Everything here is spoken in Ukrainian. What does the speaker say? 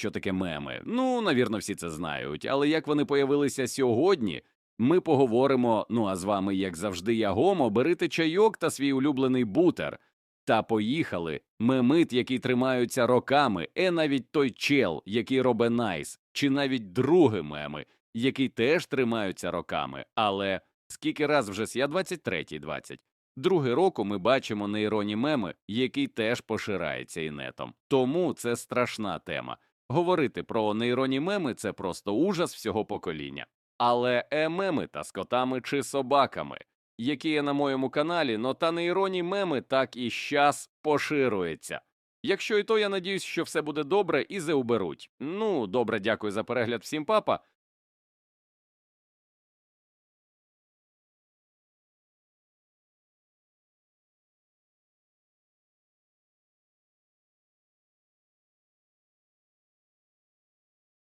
що таке меми. Ну, навірно, всі це знають. Але як вони появилися сьогодні, ми поговоримо. Ну а з вами, як завжди, я Гомо, берите чайок та свій улюблений бутер. Та поїхали. Мемит, які тримаються роками, е навіть той чел, який робе найс, чи навіть другі меми, які теж тримаються роками. Але скільки раз вже я 23-й 20. Другий року ми бачимо нейроні меми, який теж поширається інетом. Тому це страшна тема. Говорити про нейроні меми це просто ужас всього покоління. Але е-меми та з котами чи собаками, які є на моєму каналі, но та нейроні меми так і щас поширюється. Якщо і то, я надіюсь, що все буде добре і зауберуть. Ну, добре, дякую за перегляд всім, папа.